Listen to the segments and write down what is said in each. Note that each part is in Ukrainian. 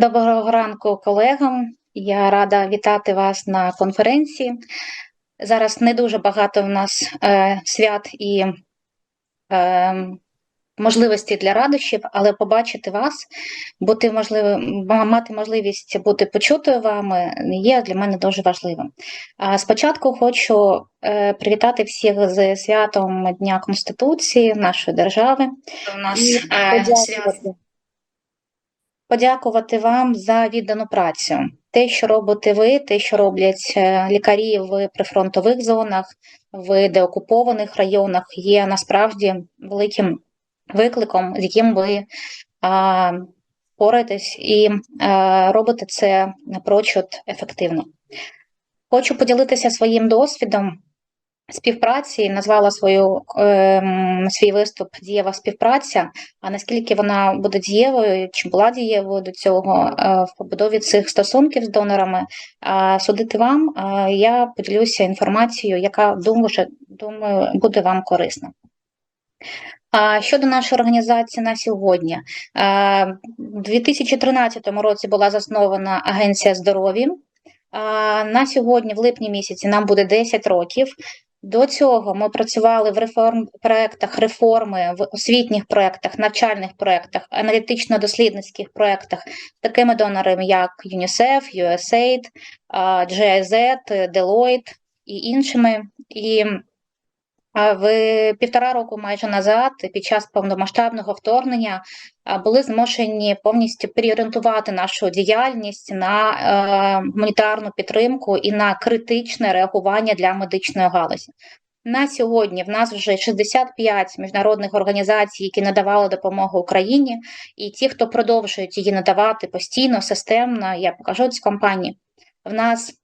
Доброго ранку колегам. Я рада вітати вас на конференції. Зараз не дуже багато в нас е, свят і е, можливості для радощів, але побачити вас, бути можливим, мати можливість бути почутою вами є для мене дуже важливим. А спочатку хочу е, привітати всіх з святом Дня Конституції нашої держави. У нас е, свято подякувати вам за віддану працю. Те, що робите ви, те, що роблять е, лікарі в прифронтових зонах, в деокупованих районах, є насправді великим викликом, з яким ви а, пораєтесь і а, робите це напрочуд ефективно. Хочу поділитися своїм досвідом співпраці, назвала свою е, свій виступ дієва співпраця. А наскільки вона буде дієвою, чи була дієвою до цього е, в побудові цих стосунків з донорами, е, судити вам, е, я поділюся інформацією, яка думаю, думаю, буде вам корисна. А щодо нашої організації на сьогодні, у 2013 році була заснована Агенція здоров'я. На сьогодні, в липні місяці, нам буде 10 років. До цього ми працювали в реформ проектах реформи, в освітніх проектах, навчальних проектах, аналітично-дослідницьких проектах такими донорами, як UNICEF, USAID, GIZ, Deloitte і іншими. І в півтора року майже назад, під час повномасштабного вторгнення, були змушені повністю переорієнтувати нашу діяльність на е, гуманітарну підтримку і на критичне реагування для медичної галузі. На сьогодні в нас вже 65 міжнародних організацій, які надавали допомогу Україні, і ті, хто продовжують її надавати постійно, системно, я покажу ці компанії. В нас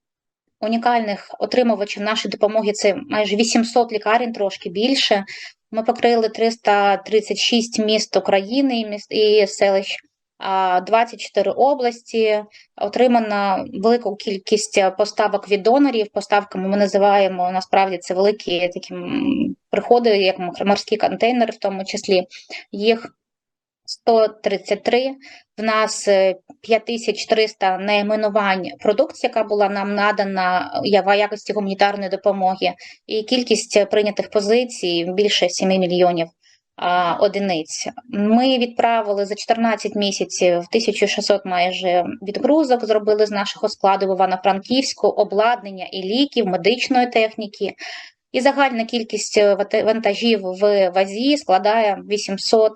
унікальних отримувачів нашої допомоги це майже 800 лікарень, трошки більше. Ми покрили 336 міст України і міст і селищ. 24 області отримана велика кількість поставок від донорів. Поставками ми називаємо насправді це великі такі приходи, як морські контейнери, в тому числі їх 133. В нас 5300 е, найменувань продукції, яка була нам надана в якості гуманітарної допомоги, і кількість прийнятих позицій більше 7 мільйонів одиниць. Ми відправили за 14 місяців 1600 майже відгрузок. Зробили з нашого складу в Івано-Франківську обладнання і ліків, медичної техніки. І загальна кількість вантажів в вазі складає 800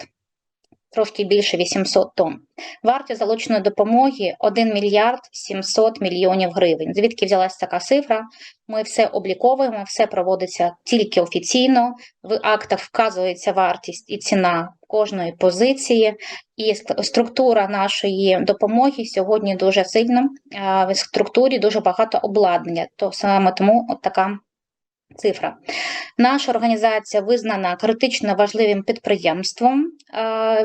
трошки більше 800 тонн. Вартість залученої допомоги 1 мільярд 700 мільйонів гривень. Звідки взялася така цифра? Ми все обліковуємо, все проводиться тільки офіційно. В актах вказується вартість і ціна кожної позиції, і структура нашої допомоги сьогодні дуже сильна. В структурі дуже багато обладнання. То саме тому от така Цифра. Наша організація визнана критично важливим підприємством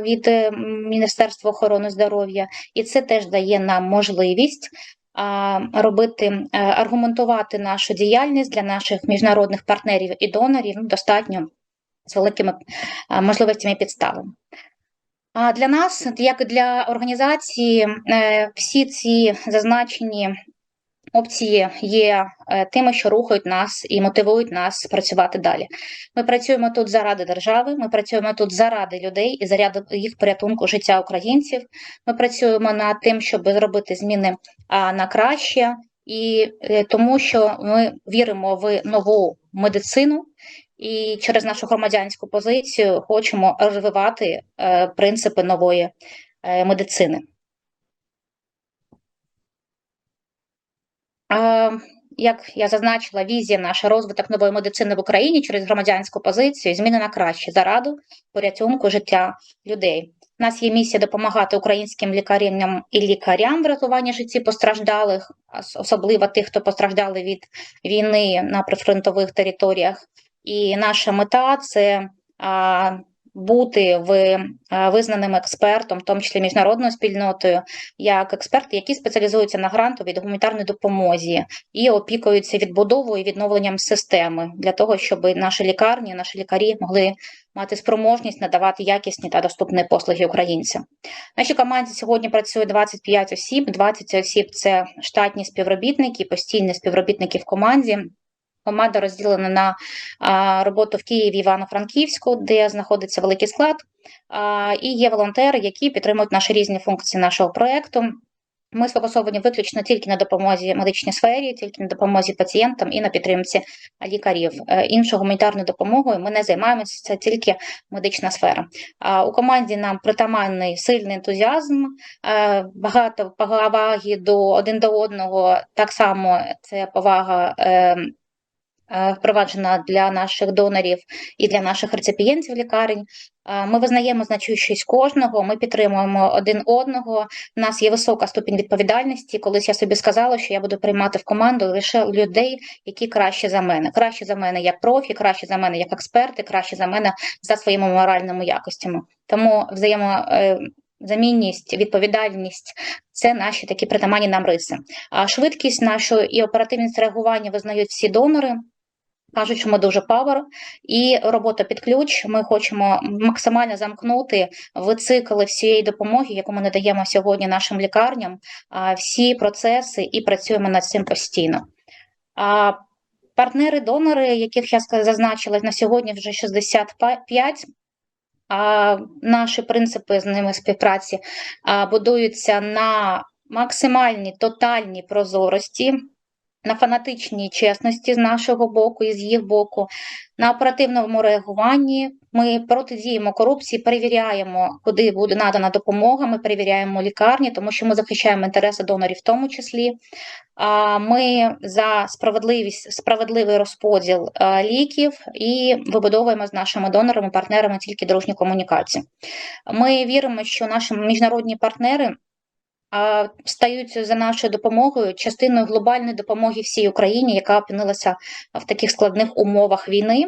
від е, Міністерства охорони здоров'я, і це теж дає нам можливість робити, е, аргументувати нашу діяльність для наших міжнародних партнерів і донорів достатньо з великими можливостями і підставами. А для нас, як і для організації, е, всі ці зазначені опції є е, тими, що рухають нас і мотивують нас працювати далі. Ми працюємо тут заради держави, ми працюємо тут заради людей і заради їх порятунку життя українців. Ми працюємо над тим, щоб зробити зміни на краще, і е, тому, що ми віримо в нову медицину. І через нашу громадянську позицію хочемо розвивати е, принципи нової медицини. Як я зазначила, візія наша розвиток нової медицини в Україні через громадянську позицію зміни на краще зараду порятунку життя людей. У нас є місія допомагати українським лікарям і лікарям врятування житті постраждалих, особливо тих, хто постраждали від війни на прифронтових територіях. І наша мета це бути в е, визнаним експертом, в тому числі міжнародною спільнотою, як експерти, які спеціалізуються на грантовій та гуманітарній допомозі і опікуються відбудовою і відновленням системи для того, щоб наші лікарні, наші лікарі могли мати спроможність надавати якісні та доступні послуги українцям. В нашій команді сьогодні працює 25 осіб. 20 осіб це штатні співробітники, постійні співробітники в команді. Команда розділена на а, роботу в Києві Івано-Франківську, де знаходиться великий склад, а, і є волонтери, які підтримують наші різні функції нашого проекту. Ми сфокусовані виключно тільки на допомозі медичній сфері, тільки на допомозі пацієнтам і на підтримці лікарів. Е, Іншою гуманітарною допомогою ми не займаємося, це тільки медична сфера. У команді нам притаманний сильний ентузіазм, е, багато поваги до один до одного. Так само це повага. Е, е, Впроваджена для наших донорів і для наших реципієнтів лікарень. Е, Ми визнаємо значущість кожного, ми підтримуємо один одного. У нас є висока ступінь відповідальності. Колись я собі сказала, що я буду приймати в команду лише людей, які краще за мене. Краще за мене як профі, краще за мене як експерти, краще за мене за своїми моральними якостями. Тому взаємозамінність, відповідальність це наші такі притаманні нам риси. А швидкість нашу і оперативність реагування визнають всі донори. Кажуть, що ми дуже павер, і робота під ключ. Ми хочемо максимально замкнути в цикли всієї допомоги, яку ми надаємо сьогодні нашим лікарням, всі процеси і працюємо над цим постійно. Партнери-донори, яких я зазначила на сьогодні, вже 65, а наші принципи з ними співпраці будуються на максимальній тотальній прозорості на фанатичній чесності з нашого боку і з їх боку, на оперативному реагуванні. Ми протидіємо корупції, перевіряємо, куди буде надана допомога. Ми перевіряємо лікарні, тому що ми захищаємо інтереси донорів, в тому числі. Ми за справедливість, справедливий розподіл ліків і вибудовуємо з нашими донорами, партнерами тільки дружні комунікації. Ми віримо, що наші міжнародні партнери стають за нашою допомогою частиною глобальної допомоги всій Україні, яка опинилася в таких складних умовах війни.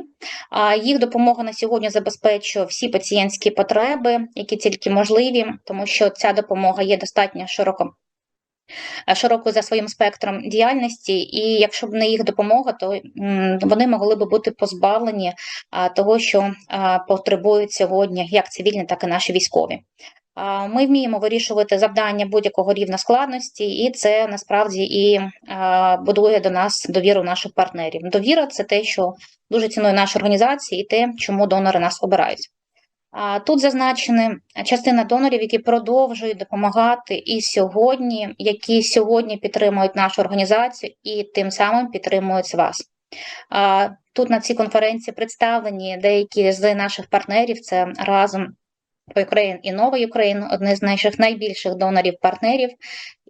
Їх допомога на сьогодні забезпечує всі пацієнтські потреби, які тільки можливі, тому що ця допомога є достатньо широко. Широко за своїм спектром діяльності, і якщо б не їх допомога, то вони могли б бути позбавлені того, що потребують сьогодні як цивільні, так і наші військові. Ми вміємо вирішувати завдання будь-якого рівня складності, і це насправді і будує до нас довіру наших партнерів. Довіра це те, що дуже цінує наша організація, і те, чому донори нас обирають. Тут зазначена частина донорів, які продовжують допомагати і сьогодні, які сьогодні підтримують нашу організацію і тим самим підтримують вас. Тут на цій конференції представлені деякі з наших партнерів. Це разом Ukraine і Нова Україн одне з наших найбільших донорів-партнерів,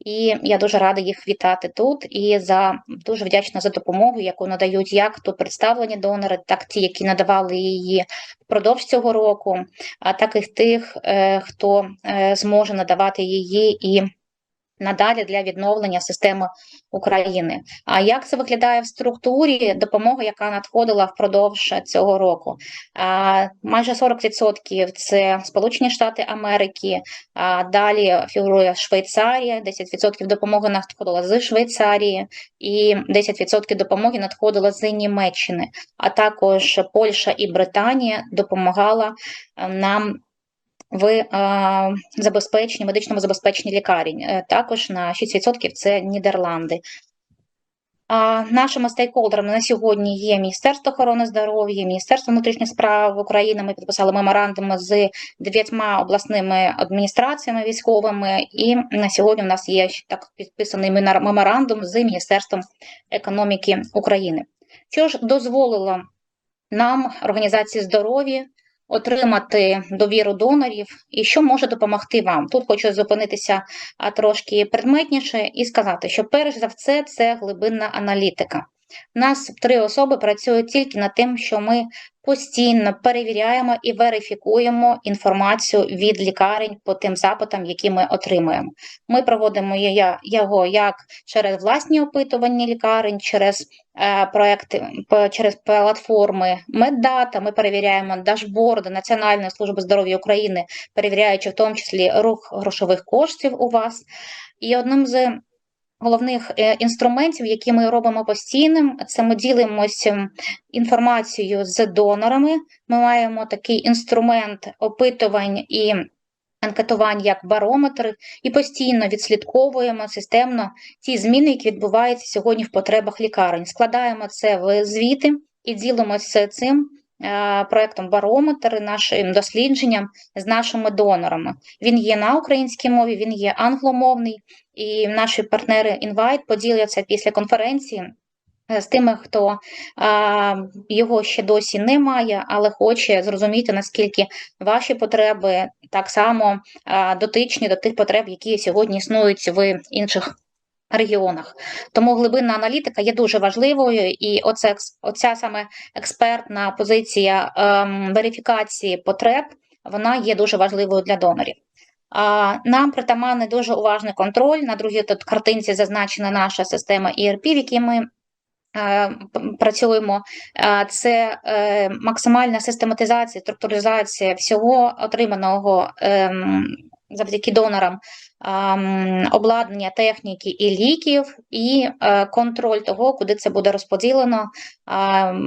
і я дуже рада їх вітати тут. І за дуже вдячна за допомогу, яку надають як тут представлені донори, так ті, які надавали її впродовж цього року, а так і тих, е, хто е, зможе надавати її і надалі для відновлення системи України. А як це виглядає в структурі допомоги, яка надходила впродовж цього року? А, Майже 40% це Сполучені Штати Америки, а далі фігурує Швейцарія, 10% допомоги надходила з Швейцарії, і 10% допомоги надходила з Німеччини, а також Польща і Британія допомагала нам в забезпеченні, медичному забезпеченні лікарень. Е, також на 6% це Нідерланди. А Нашими стейкхолдерами на сьогодні є Міністерство охорони здоров'я, Міністерство внутрішніх справ України. Ми підписали меморандуми з дев'ятьма обласними адміністраціями військовими, і на сьогодні у нас є так підписаний меморандум з Міністерством економіки України. Що ж дозволило нам, організації здоров'я, отримати довіру донорів і що може допомогти вам. Тут хочу зупинитися трошки предметніше і сказати, що перш за все це глибинна аналітика. У нас три особи працюють тільки над тим, що ми постійно перевіряємо і верифікуємо інформацію від лікарень по тим запитам, які ми отримуємо. Ми проводимо його як через власні опитування лікарень, через е, проекти через платформи Меддата. Ми перевіряємо дашборди Національної служби здоров'я України, перевіряючи в тому числі рух грошових коштів у вас. І одним з головних е, інструментів, які ми робимо постійним, це ми ділимося інформацією з донорами. Ми маємо такий інструмент опитувань і анкетувань як барометр, і постійно відслідковуємо системно ті зміни, які відбуваються сьогодні в потребах лікарень. Складаємо це в звіти і ділимося цим. Е, Проектом барометр, нашим дослідженням з нашими донорами. Він є на українській мові, він є англомовний, і наші партнери Invite поділяться після конференції е, з тими, хто а, його ще досі не має, але хоче зрозуміти, наскільки ваші потреби так само а, дотичні до тих потреб, які сьогодні існують в інших регіонах. Тому глибинна аналітика є дуже важливою, і оце, оця саме експертна позиція ем, верифікації потреб, вона є дуже важливою для донорів. А, Нам притаманний дуже уважний контроль. На другій тут картинці зазначена наша система ERP, в якій ми е, працюємо. Це е, максимальна систематизація, структуризація всього отриманого ем, завдяки донорам обладнання, техніки і ліків, і е, контроль того, куди це буде розподілено.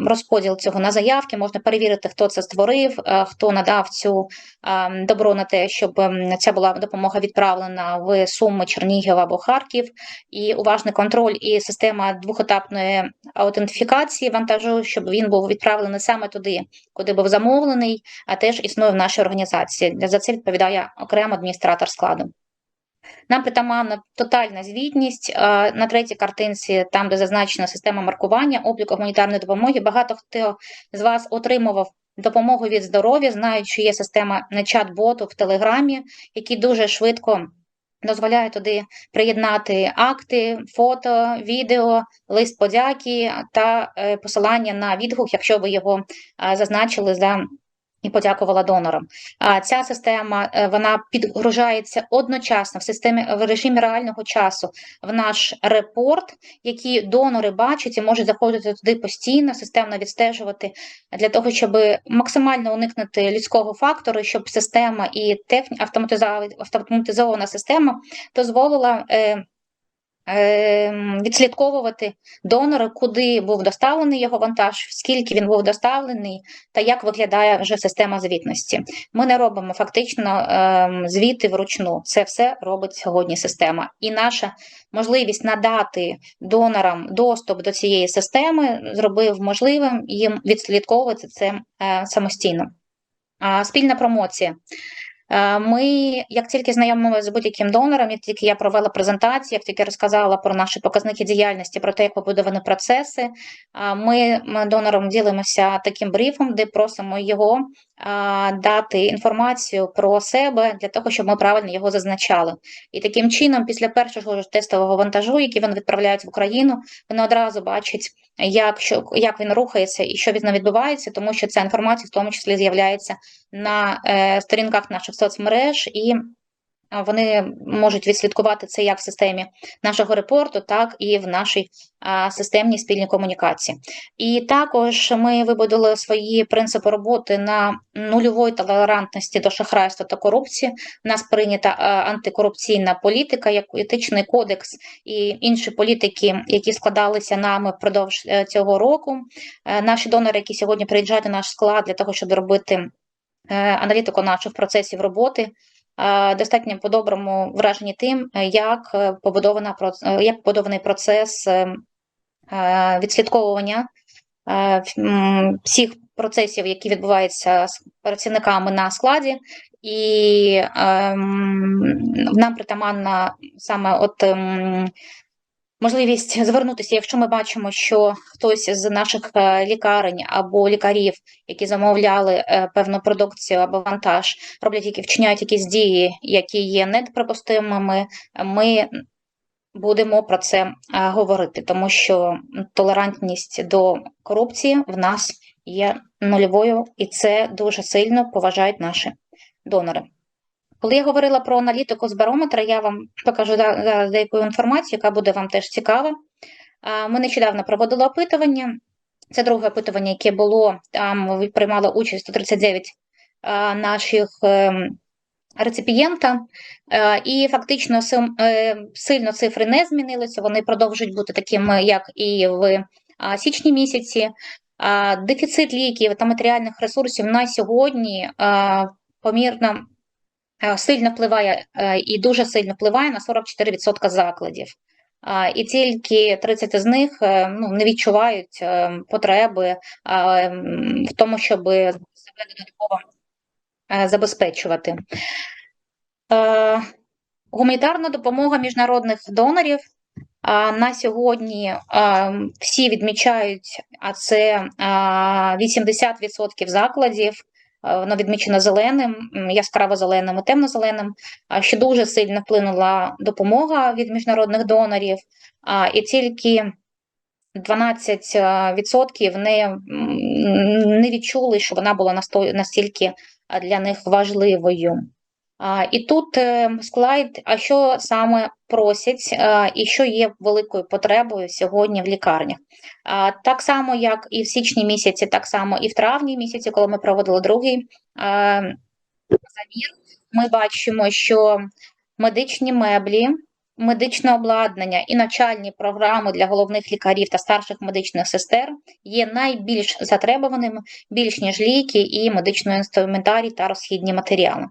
Розподіл цього на заявки можна перевірити, хто це створив, е, хто надав цю добро на те, щоб ем, ця була допомога відправлена в Суми, Чернігів або Харків, і уважний контроль і система двохетапної аутентифікації вантажу, щоб він був відправлений саме туди, куди був замовлений, а теж існує в нашій організації. За це відповідає окремо адміністратор складу. Нам притаманна тотальна звітність. Е, На третій картинці, там, де зазначена система маркування, обліку гуманітарної допомоги, багато хто з вас отримував допомогу від здоров'я, знають, що є система чат-боту в Телеграмі, який дуже швидко дозволяє туди приєднати акти, фото, відео, лист подяки та е, посилання на відгук, якщо ви його е, зазначили за і подякувала донорам. А ця система е, вона підгружається одночасно в системі в режимі реального часу в наш репорт, який донори бачать і можуть заходити туди постійно, системно відстежувати для того, щоб максимально уникнути людського фактору, щоб система і техні... автоматизована система дозволила. Е, е, Відслідковувати донора, куди був доставлений його вантаж, скільки він був доставлений, та як виглядає вже система звітності. Ми не робимо фактично ем, звіти вручну. Це все робить сьогодні система. І наша можливість надати донорам доступ до цієї системи зробив можливим їм відслідковувати це е, самостійно. Спільна промоція. Е, Ми, як тільки знайомилися з будь-яким донором, як тільки я провела презентацію, як тільки розказала про наші показники діяльності, про те, як побудовані процеси, ми ми донором ділимося таким брифом, де просимо його а, дати інформацію про себе для того, щоб ми правильно його зазначали. І таким чином, після першого ж тестового вантажу, який вони відправляють в Україну, вони одразу бачать, як, що, як він рухається і що від відбувається, тому що ця інформація в тому числі з'являється на е, сторінках наших соцмереж, і е, вони можуть відслідкувати це як в системі нашого репорту, так і в нашій системній спільній комунікації. І також ми вибудували свої принципи роботи на нульової толерантності до шахрайства та корупції. У нас прийнята а, антикорупційна політика, як етичний кодекс і інші політики, які складалися нами впродовж е, цього року. Е, Наші донори, які сьогодні приїжджають на наш склад для того, щоб робити е, аналітику наших процесів роботи. е, Достатньо по-доброму вражені тим, е, як е, побудована е, як побудований процес е, е, відслідковування е, всіх процесів, які відбуваються з працівниками на складі, і ем, нам притаманна саме от ем, можливість звернутися, якщо ми бачимо, що хтось з наших е, лікарень або лікарів, які замовляли е, певну продукцію або вантаж, роблять які вчиняють якісь дії, які є неприпустимими, ми будемо про це е, говорити, тому що толерантність до корупції в нас є нульовою, і це дуже сильно поважають наші донори. Коли я говорила про аналітику з барометра, я вам покажу деяку інформацію, яка буде вам теж цікава. Ми нещодавно проводили опитування. Це друге опитування, яке було там приймало участь 139 наших ем, реципієнта, і фактично е, сильно цифри не змінилися. Вони продовжують бути такими, як і в січні місяці. Дефіцит ліків та матеріальних ресурсів на сьогодні помірно сильно впливає е, і дуже сильно впливає на 44% закладів. І тільки 30 з них е, ну, не відчувають е, потреби в тому, щоб себе додатково е, забезпечувати. Е, Гуманітарна допомога міжнародних донорів на сьогодні всі відмічають, а це 80% закладів. А, Воно відмічено зеленим, яскраво зеленим і темно-зеленим, що дуже сильно вплинула допомога від міжнародних донорів, і тільки 12% не, не відчули, що вона була настільки для них важливою. І тут е, слайд, а що саме просять, і що є великою потребою сьогодні в лікарнях. Так само, як і в січні місяці, так само і в травні місяці, коли ми проводили другий замір, ми бачимо, що медичні меблі, медичне обладнання і навчальні програми для головних лікарів та старших медичних сестер є найбільш затребуваними, більш ніж ліки і медичний інструментарій та розхідні матеріали.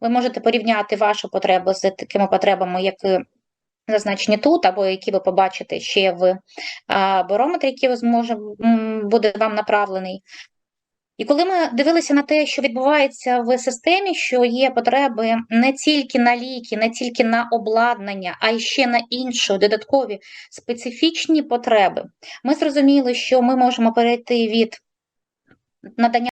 Ви можете порівняти вашу потребу з такими потребами, які зазначені тут, або які ви побачите ще в барометрі, який зможе, буде вам направлений. І коли ми дивилися на те, що відбувається в системі, що є потреби не тільки на ліки, не тільки на обладнання, а й ще на інші додаткові специфічні потреби, ми зрозуміли, що ми можемо перейти від надання